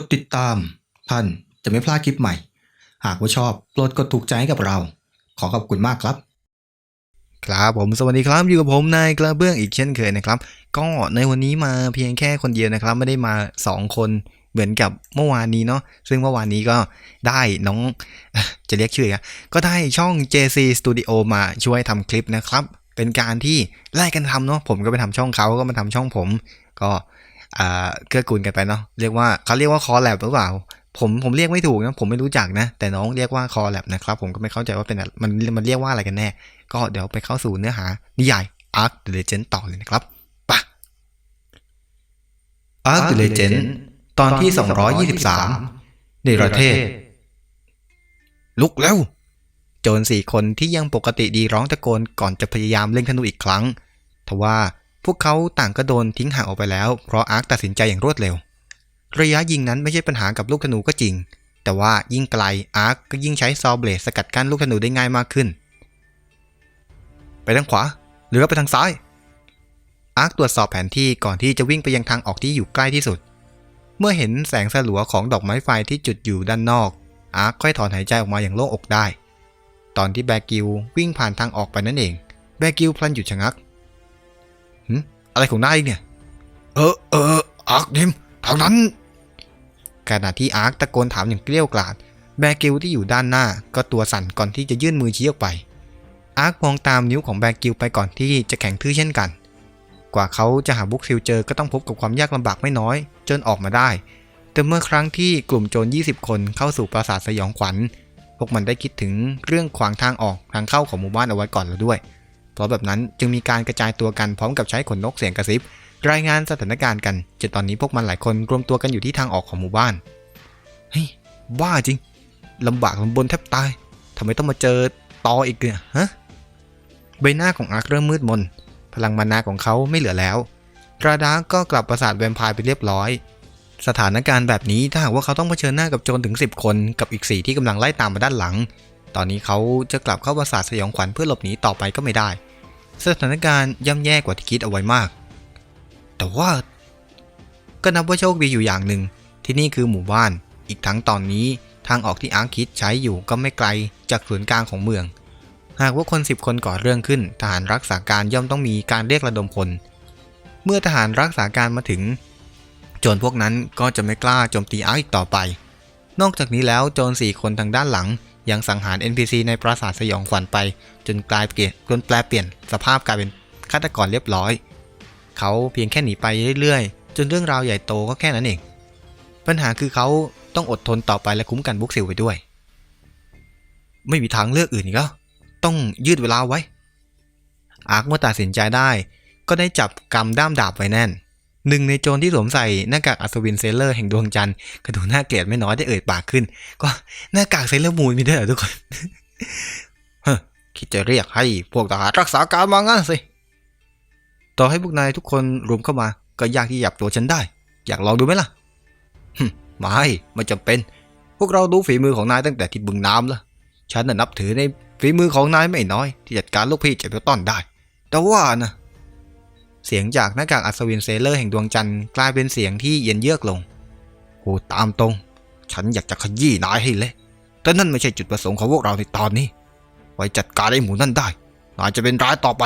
ดติดตาม ท่านจะไม่พลาดคลิปใหม่ หากว่าชอบโปรดกดถูกใจให้กับเรา ขอขอบคุณมากครับ ครับผมสวัสดีครับอยู่กับผมนายกระเบื้องอีกเช่นเคยนะครับ ก็ในวันนี้มาเพียงแค่คนเดียวนะครับ ไม่ได้มา 2 คนเหมือนกับเมื่อวานนี้เนาะซึ่งเมื่อวานนี้ก็ได้น้องจะเรียกชื่ออะก็ได้ช่อง JC Studio มาช่วยทำคลิปนะครับ เป็นการที่ไล่กันทำเนาะผมก็ไปทำช่องเขาก็มาทำช่องผม ก็ เกื้อกูลกันไปเนาะเรียกว่าเขาเรียกว่าคอแลบหรือเปล่า ผมผมเรียกไม่ถูกนะผมไม่รู้จักนะ แต่น้องเรียกว่าคอแลบนะครับ ผมก็ไม่เข้าใจว่าเป็นอะไรมันมันเรียกว่าอะไรกันแน่ ก็เดี๋ยวไปเข้าสู่เนื้อหานิยาย Arc the Legend ต่อเลยนะครับไปะ Arc the Legend ตอนที่ 223ในประเทศ ลุกแล้วโจรสี่คนที่ยังปกติดีร้องตะโกนก่อนจะพยายามเล่นธนูอีกครั้ง ทว่า พวกเขาต่างก็โดนทิ้งห่างออกไปแล้ว เพราะอาร์คตัดสินใจอย่างรวดเร็ว ระยะยิงนั้นไม่ใช่ปัญหากับลูกธนูก็จริง แต่ว่ายิ่งไกลอาร์คก็ยิ่งใช้ซอเบลดสกัดกั้นลูกธนูได้ง่ายมากขึ้น ไปทางขวา หรือว่าไปทางซ้าย อาร์คตรวจสอบแผนที่ก่อนที่จะวิ่งไปยังทางออกที่อยู่ใกล้ที่สุด เมื่อเห็นแสงสลัวของดอกไม้ไฟที่จุดอยู่ด้านนอก อาร์คค่อยถอนหายใจออกมาอย่างโล่งอกได้ ตอนที่แบกิววิ่งผ่านทางออกไปนั่นเอง แบกิวพลันหยุดชะงัก อะไรของนายเนี่ย เออเอออาร์คนิมทางนั้น ขณะที่อาร์คตะโกนถามอย่างเกลี้ยวกล่อมแบกิวที่อยู่ด้านหน้าก็ตัวสั่นก่อนที่จะยื่นมือชี้ออกไป อาร์คมองตามนิ้วของแบกิวไปก่อนที่จะแข็งทื่อเช่นกัน กว่าเขาจะหาบุ๊กซิลเจอก็ต้องพบกับความยากลำบากไม่น้อย จนออกมาได้ แต่เมื่อครั้งที่กลุ่มโจร 20 คนเข้าสู่ปราสาทสยองขวัญ พวกมันได้คิดถึงเรื่องขวางทางออกทางเข้าของหมู่บ้านเอาไว้ก่อนแล้วด้วย เพราะแบบนั้นจึงมีการกระจายตัวกันพร้อมกับใช้ขนนกเสียงกระซิบ รายงานสถานการณ์กันจนตอนนี้พวกมันหลายคนรวมตัวกันอยู่ที่ทางออกของหมู่บ้านเฮ้ยบ้าจริงลำบากลำบนแทบตายทำไมต้องมาเจอตออีกเนี่ยฮะใบหน้าของอาร์คเริ่มมืดมน พลังมานาของเขาไม่เหลือแล้วราดาก็กลับปราสาทแวมพร์ไปเรียบร้อย สถานการณ์แบบนี้ถ้าหากว่าเขาต้องเผชิญหน้ากับโจรถึง 10 คนกับอีก 4 ที่กำลังไล่ตามมาด้านหลัง ตอนนี้เขาจะกลับเข้าปราสาทสยองขวัญเพื่อหลบหนีต่อไปก็ไม่ได้ สถานการณ์ย่ำแย่กว่าที่คิดเอาไว้มาก แต่ว่า ก็นับว่าโชคดีอยู่อย่างหนึ่ง ที่นี่คือหมู่บ้าน อีกทั้งตอนนี้ทางออกที่อาร์คิดใช้อยู่ก็ไม่ไกลจากศูนย์กลางของเมือง หากว่าคน10คนก่อเรื่องขึ้น ทหารรักษาการย่อมต้องมีการเรียกระดมพล เมื่อทหารรักษาการมาถึง โจรพวกนั้นก็จะไม่กล้าโจมตีอาร์อีกต่อไป นอกจากนี้แล้วโจรสี่คนทางด้านหลังยังสังหาร NPC ในปราสาทสยองขวัญไป จนกลายเปลี่ยนจนแปลเปลี่ยนสภาพกลายเป็นฆาตกรเรียบร้อย เขาเพียงแค่หนีไปเรื่อยๆ จนเรื่องราวใหญ่โตก็แค่นั้นเอง ปัญหาคือเขาต้องอดทนต่อไปและคุ้มกันบุ๊กซิลไปด้วย ไม่มีทางเลือกอื่นอีกแล้วต้องยืดเวลาไว้ อาร์คเมื่อตัดสินใจได้ ก็ได้จับกำด้ามดาบไว้แน่นหนึ่งในโจรที่สวมใส่หน้ากากอัศวินเซเลอร์แห่งดวงจันทร์กระดูหน่าเกลียดไม่น้อยได้เอ่ยปากขึ้น ก็หน้ากากเซเลอร์มูนมีด้วยเหรอทุกคน คิดจะเรียกให้พวกทหารรักษาการมางั้นสิ ต่อให้พวกนายทุกคนรวมเข้ามา ก็ยากที่จับตัวฉันได้ อยากลองดูไหมล่ะหึไม่ไม่จำเป็น พวกเราดูฝีมือของนายตั้งแต่ที่บึงน้ำแล้ว ฉันน่ะนับถือในฝีมือของนายไม่น้อย ที่จัดการลูกพี่เจ็บตัวต้อนได้ แต่ว่านะเสียงจากหน้ากากอัศวินเซเลอร์แห่งดวงจันทร์กลายเป็นเสียงที่เย็นเยือกลงโอ้ตามตรง ฉันอยากจะขยี้นายให้เละแต่นั่นไม่ใช่จุดประสงค์ของพวกเราในตอนนี้ ไว้จัดการไอ้หมูนั่นได้นายจะเป็นร้ายต่อไป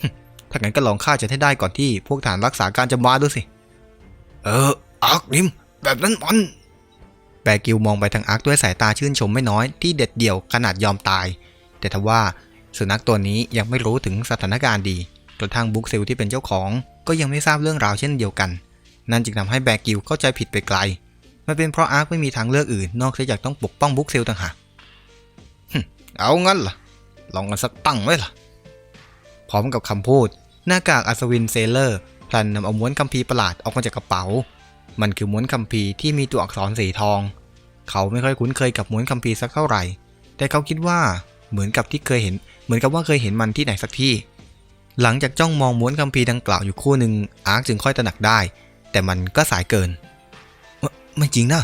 หึถ้างั้นก็ลองฆ่าฉันให้ได้ก่อนที่พวกฐานรักษาการจะมาดูสิ เอออาร์คนิม แบบนั้นมัน แบร์กิลมองไปทางอาร์คด้วยสายตาชื่นชมไม่น้อยที่เด็ดเดี่ยวขนาดยอมตาย แต่ทว่าสุนัขตัวนี้ยังไม่รู้ถึงสถานการณ์ดีกระทั่งบุ๊กซิลที่เป็นเจ้าของ ก็ยังไม่ทราบเรื่องราวเช่นเดียวกัน นั่นจึงทำให้แบร์กิลเข้าใจผิดไปไกล มันเป็นเพราะอาร์คไม่มีทางเลือกอื่นนอกจากต้องปกป้องบุ๊กซิลต่างหากหึ เอางั้นล่ะ ลองกันสักตั้งไว้ล่ะ พร้อมกับคำพูด หน้ากากอัศวินเซเลอร์พลันนำเอาม้วนคัมภีร์ประหลาดออกมาจากกระเป๋า มันคือม้วนคัมภีร์ที่มีตัวอักษรสีทอง เขาไม่ค่อยคุ้นเคยกับม้วนคัมภีร์สักเท่าไหร่ แต่เขาคิดว่าเหมือนกับที่เคยเห็น เหมือนกับว่าเคยเห็นมันที่ไหนสักที่ หลังจากจ้องมองม้วนคัมภีร์ดังกล่าวอยู่คู่หนึ่งอาร์คจึงค่อยตระหนักได้ แต่มันก็สายเกิน ไม่จริงนะ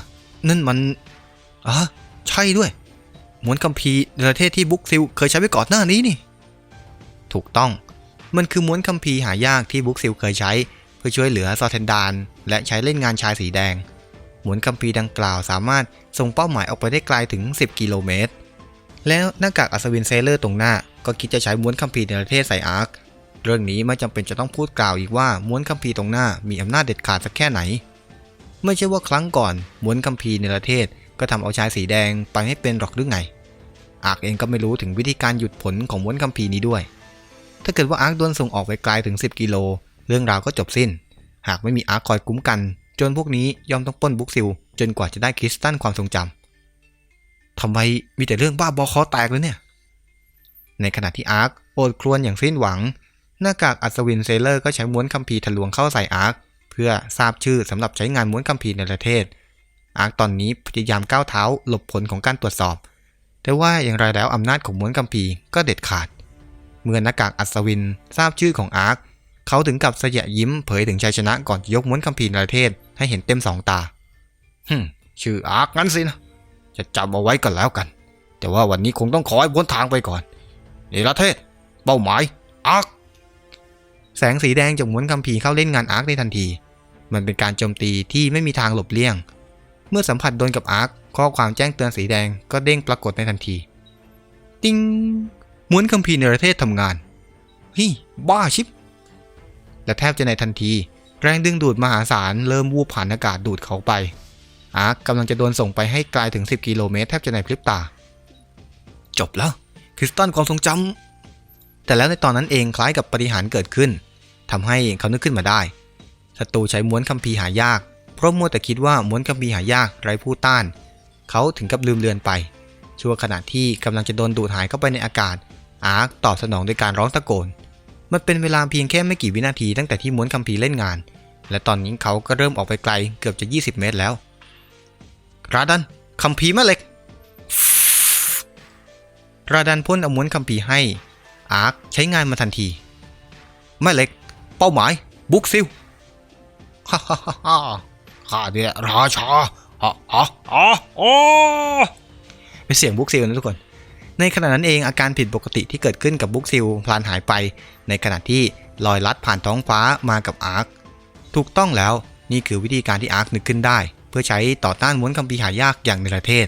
นั่นมันอะใช่ด้วย ม้วนคัมภีร์ประเทศที่บุ๊กซิลเคยใช้ไปก่อนหน้านี้นี่ ถูกต้อง มันคือม้วนคัมภีร์หายากที่บุ๊กซิลเคยใช้ เพื่อช่วยเหลือซอเทนดาน และใช้เล่นงานชายสีแดง ม้วนคัมภีร์ดังกล่าวสามารถส่งเป้าหมายออกไปได้ไกลถึง 10 กิโลเมตร แล้วหน้ากากอัศวินเซเลอร์ตรงหน้า ก็คิดจะใช้ม้วนคัมภีร์ในประเทศใสอาร์คเรื่องนี้ไม่จำเป็นจะต้องพูดกล่าวอีกว่าม้วนคัมภีร์ตรงหน้ามีอำนาจเด็ดขาดสักแค่ไหน ไม่ใช่ว่าครั้งก่อนม้วนคัมภีร์ในประเทศก็ทำเอาชายสีแดงไปไม่เป็นหรอกหรือไง อาร์คเองก็ไม่รู้ถึงวิธีการหยุดผลของม้วนคัมภีร์นี้ด้วย ถ้าเกิดว่าอาร์คโดนส่งออกไปไกลถึง 10 กิโล เรื่องราวก็จบสิ้น หากไม่มีอาร์คคอยคุ้มกัน จนพวกนี้ยอมต้องป้นบุ๊กซิล จนกว่าจะได้คริสตัลความทรงจำทำไมมีแต่เรื่องบ้าบอคอแตกเลยเนี่ย ในขณะที่อาร์คโอดครวญอย่างสิ้นหวัง หน้ากากอัศวินเซเลอร์ก็ใช้ม้วนคัมภีร์ทะลวงเข้าใส่อาร์คเพื่อทราบชื่อสำหรับใช้งานม้วนคัมภีร์ในประเทศอาร์คตอนนี้พยายามก้าวเท้าหลบผลของการตรวจสอบ แต่ว่าอย่างไรแล้วอำนาจของม้วนคัมภีก็เด็ดขาด เมื่อน้ากากอัศวินทราบชื่อของอาร์คเขาถึงกับเสยะยิ้มเผยถึงชัยชนะก่อนยกม้วนคัมภีร์ในประเทศให้เห็นเต็มสองตาฮึชื่ออาร์คงั้นสินะจะจำเอาไว้กันแล้วกัน แต่ว่าวันนี้คงต้องขอให้พ้นทางไปก่อนเนรเทศ เป้าหมายอาร์คแสงสีแดงจากม้วนคัมภีร์เข้าเล่นงานอาร์คในทันที มันเป็นการโจมตีที่ไม่มีทางหลบเลี่ยง เมื่อสัมผัสโดนกับอาร์ค ข้อความแจ้งเตือนสีแดงก็เด้งปรากฏในทันที ติ้งม้วนคัมภีร์ในประเทศทำงานฮ้ยบ้าชิบ และแทบจะในทันที แรงดึงดูดมหาศาลเริ่มวูบผ่านอากาศดูดเขาไป อาร์คกำลังจะโดนส่งไปให้ไกลถึง 10 กิโลเมตรแทบจะในพริบตา จบแล้ว คริสตัลความทรงจำแต่แล้วในตอนนั้นเองคล้ายกับปฏิหารเกิดขึ้นทำให้เขานึกขึ้นมาได้ศัตรูใช้ม้วนคัมภีร์หายาก เพราะมัวแต่คิดว่าม้วนคัมภีร์หายากไร้ผู้ต้าน เขาถึงกับลืมเลือนไป ชั่วขณะที่กำลังจะโดนดูดหายเข้าไปในอากาศ อาร์คตอบสนองด้วยการร้องตะโกน มันเป็นเวลาเพียงแค่ไม่กี่วินาทีตั้งแต่ที่ม้วนคัมภีร์เล่นงาน และตอนนี้เขาก็เริ่มออกไปไกลเกือบจะ 20 เมตรแล้ว ราดันคัมภีร์แม่เหล็ก ราดันพ่นเอาม้วนคัมภีร์ให้ อาร์คใช้งานมาทันทีแม่เหล็ก เป้าหมาย บุกซิลฮ่าฮ่าฮ่าฮ่าข้าเนี่ยราชา อ๋ออ๋ออ๋อเป็นเสียงบุกซิลนะทุกคน ในขณะนั้นเองอาการผิดปกติที่เกิดขึ้นกับบุกซิลพลานหายไป ในขณะที่ลอยลัดผ่านท้องฟ้ามากับอาร์ค ถูกต้องแล้วนี่คือวิธีการที่อาร์คนึกขึ้นได้ เพื่อใช้ต่อต้านม้วนคัมภีร์หายากอย่างในประเทศ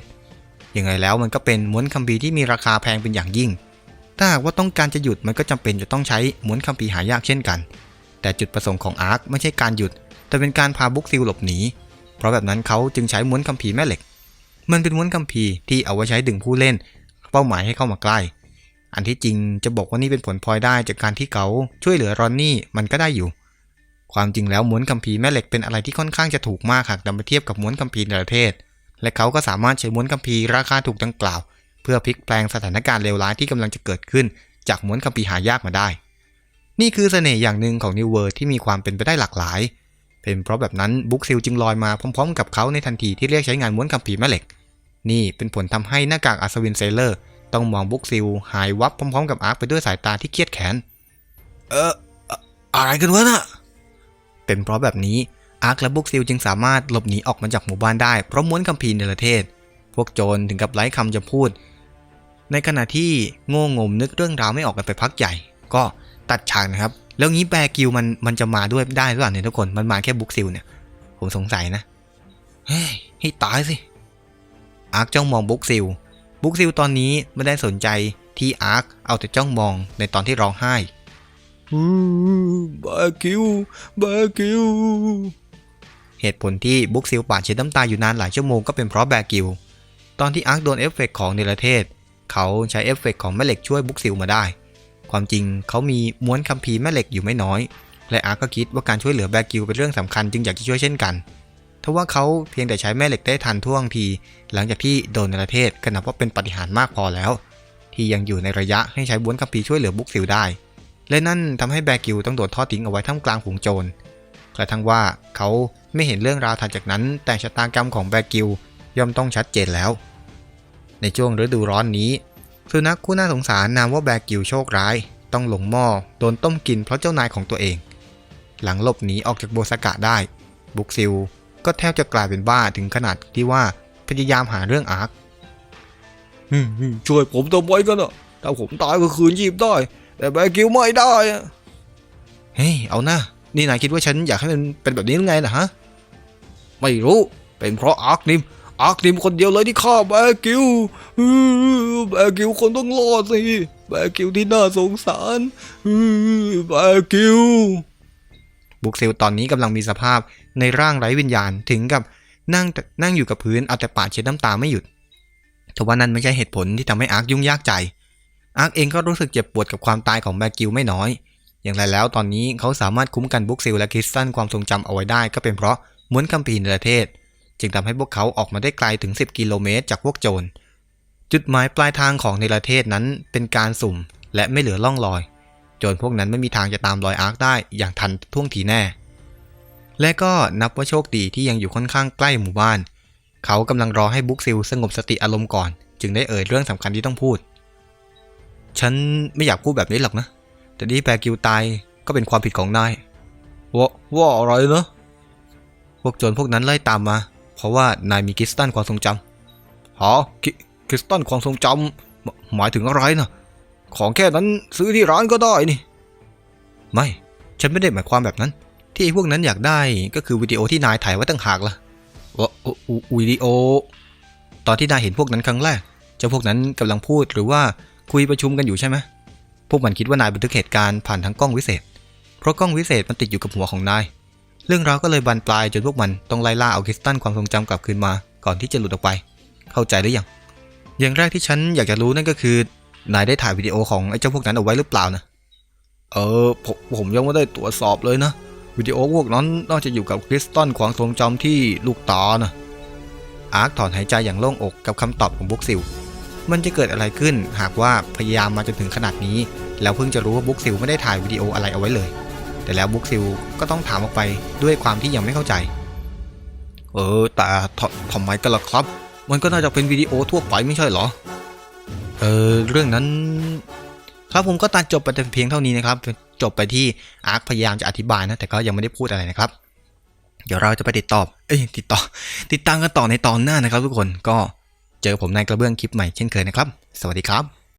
อย่างไรแล้วมันก็เป็นม้วนคัมภีร์ที่มีราคาแพงเป็นอย่างยิ่ง ถ้าหากว่าต้องการจะหยุดมันก็จำเป็นจะต้องใช้ม้วนคัมภีร์หายากเช่นกัน แต่จุดประสงค์ของอาร์คไม่ใช่การหยุด แต่เป็นการพาบุกซิลหลบหนี เพราะแบบนั้นเขาจึงใช้ม้วนคัมภีร์แม่เหล็ก มันเป็นม้วนคัมภีร์ที่เอาไว้ใช้ดึงผู้เล่น เป้าหมายให้เข้ามาใกล้ อันที่จริงจะบอกว่านี่เป็นผลพลอยได้จากการที่เขาช่วยเหลือรอนนี่มันก็ได้อยู่ ความจริงแล้วม้วนคัมภีร์แม่เหล็กเป็นอะไรที่ค่อนข้างจะถูกมากหากนำไปเทียบกับม้วนคัมภีร์ในประเทศ และเขาก็สามารถใช้ม้วนคัมภีร์ราคาถูกดังกล่าว เพื่อพลิกแปลงสถานการณ์เลวร้ายที่กำลังจะเกิดขึ้น จากม้วนคัมภีร์หายากมาได้ นี่คือเสน่ห์อย่างหนึ่งของนิวเวิร์ที่มีความเป็นไปได้หลากหลาย เป็นเพราะแบบนั้นบุ๊กซิลจึงลอยมาพร้อมๆ กับเขาในทันทีที่เรียกใช้งานม้วนคัมภีร์แม่เหล็ก นี่เป็นผลทำให้หน้ากากอัศวินเซเลอร์ ต้องมองบุ๊กซิลหายวับพร้อมๆ กับอาร์คไปด้วยสายตาที่เครียดแค้นเอออะอะไรกันวะน่ะเป็นเพราะแบบนี้อาร์คและบุ๊กซิลจึงสามารถหลบหนีออกมาจากหมู่บ้านได้เพราะม้วนคัมภีร์ในประเทศ พวกโจรถึงกับไร้คำจะพูด ในขณะที่โง่งมนึกเรื่องราวไม่ออกกันไปพักใหญ่ ก็ตัดฉากนะครับ แล้วงี้แบร์กิลมันมันจะมาด้วยได้หรือเปล่าเนี่ยทุกคนมันมาแค่บุ๊กซิลเนี่ย ผมสงสัยนะ เฮ้ยให้ตายสิ อาร์คจ้องมองบุ๊กซิลบุ๊กซิลตอนนี้ไม่ได้สนใจที่อาร์คเอาแต่จ้องมองในตอนที่ร้องไห้บาคิวบาคิวเหตุผลที่บุ๊กซิลปาดเช็ดน้ำตาอยู่นานหลายชั่วโมงก็เป็นเพราะแบกิลตอนที่อาร์คโดนเอฟเฟกต์ของเนรเทศ เขาใช้เอฟเฟกต์ของแม่เหล็กช่วยบุ๊กซิลมาได้ ความจริงเขามีม้วนคัมภีร์แม่เหล็กอยู่ไม่น้อย และอาร์ก็คิดว่าการช่วยเหลือแบกิลเป็นเรื่องสำคัญจึงอยากจะช่วยเช่นกันทว่าเขาเพียงแต่ใช้แม่เหล็กได้ทันท่วงที หลังจากที่โดนเนรเทศก็นับว่าเป็นปฏิหารมากพอแล้ว ที่ยังอยู่ในระยะให้ใช้บ้วนคัมภีร์ช่วยเหลือบุกซิลได้ และนั่นทำให้แบกิลต้องโดนทอดทิ้งเอาไว้ท่ามกลางฝูงโจรกระทั่งว่าเขาไม่เห็นเรื่องราวถัดจากนั้น แต่ชะตากรรมของแบกิลย่อมต้องชัดเจนแล้ว ในช่วงฤดูร้อนนี้ สุนัขคู่น่าสงสารนามว่าแบกิลโชคร้าย ต้องหลงหม้อโดนต้มกินเพราะเจ้านายของตัวเอง หลังหลบหนีออกจากโบสกะได้ บุกซิลก็แทบจะกลายเป็นบ้าถึงขนาดที่ว่าพยายามหาเรื่องอาร์คช่วยผมทำไมกันอะถ้าผมตายก็คืนชีพได้ แต่แบกิวไม่ได้อะเฮ้ยเอาหน้านี่นายคิดว่าฉันอยากให้มันเป็นแบบนี้หรือไงนะฮะ ไม่รู้เป็นเพราะอาร์คนิม อาร์คนิมคนเดียวเลยที่ฆ่าแบกิวแบกิวคนต้องรอดสิแบกิวที่น่าสงสารแบกิวบุกซิลตอนนี้กำลังมีสภาพในร่างไร้วิญญาณถึงกับนั่งนั่งอยู่กับพื้นเอาแต่ปาดเช็ดน้ำตาไม่หยุดแต่ว่านั่นไม่ใช่เหตุผลที่ทำให้อาร์คยุ่งยากใจ อาร์คเองก็รู้สึกเจ็บปวดกับความตายของแบกิลไม่น้อย อย่างไรแล้วตอนนี้เขาสามารถคุ้มกันบุกซิลและคริสตันความทรงจำเอาไว้ได้ ก็เป็นเพราะม้วนคัมภีร์ในประเทศ จึงทำให้พวกเขาออกมาได้ไกลถึง 10 กิโลเมตรจากพวกโจร จุดหมายปลายทางของในประเทศนั้นเป็นการสุ่มและไม่เหลือล่องรอย โจรพวกนั้นไม่มีทางจะตามรอยอาร์คได้อย่างทันท่วงทีแน่ และก็นับว่าโชคดีที่ยังอยู่ค่อนข้างใกล้หมู่บ้าน เขากำลังรอให้บุ๊กซิลสงบสติอารมณ์ก่อน จึงได้เอ่ยเรื่องสำคัญที่ต้องพูด ฉันไม่อยากพูดแบบนี้หรอกนะ แต่ที่แบร์กิลตายก็เป็นความผิดของนายว่าว่าอะไรนะพวกโจรพวกนั้นไล่ตามมา เพราะว่านายมีคริสตันความทรงจำหาคิคริสตันความทรงจำหมายถึงอะไรนะของแค่นั้นซื้อที่ร้านก็ได้นี่ ไม่ ฉันไม่ได้หมายความแบบนั้น ที่พวกนั้นอยากได้ก็คือวิดีโอที่นายถ่ายไว้ต่างหากละ่ะวิดีโอ ตอนที่นายเห็นพวกนั้นครั้งแรกเจ้าพวกนั้นกำลังพูดหรือว่าคุยประชุมกันอยู่ใช่ไหมพวกมันคิดว่านายบันทึกเหตุการณ์ผ่านทางกล้องวิเศษ เพราะกล้องวิเศษมันติดอยู่กับหัวของนาย เรื่องราวก็เลยบานปลายจนพวกมันต้องไล่ล่าเอาคริสตันความทรงจำกลับคืนมาก่อนที่จะหลุดออกไป เข้าใจหรือยัง อย่างแรกที่ฉันอยากจะรู้นั่นก็คือนายได้ถ่ายวิดีโอของไอ้เจ้าพวกนั้นเอาไว้หรือเปล่านะ เออผมผมยังไม่ได้ตรวจสอบเลยนะ วิดีโอพวกนั้นน่าจะอยู่กับคริสตันความทรงจำที่ลูกตานะอาร์คถอนหายใจอย่างโล่งอกกับคำตอบของบุ๊กซิล มันจะเกิดอะไรขึ้นหากว่าพยายามมาจนถึงขนาดนี้ แล้วเพิ่งจะรู้ว่าบุ๊กซิลไม่ได้ถ่ายวิดีโออะไรเอาไว้เลย แต่แล้วบุ๊กซิลก็ต้องถามออกไปด้วยความที่ยังไม่เข้าใจ เออ แต่ททำไมกันล่ะครับ มันก็น่าจะเป็นวิดีโอทั่วไปไม่ใช่เหรอ เออ เรื่องนั้น ครับผมก็ตัดจบไปแต่เพียงเท่านี้นะครับ จบไปที่อาร์คพยายามจะอธิบายนะ แต่ก็ยังไม่ได้พูดอะไรนะครับ เดี๋ยวเราจะไปติดต่อเอ้ยติดต่อ ติดตามกันต่อในตอนหน้านะครับ ทุกคนก็เจอผมในกระเบื้องคลิปใหม่เช่นเคยนะครับ สวัสดีครับ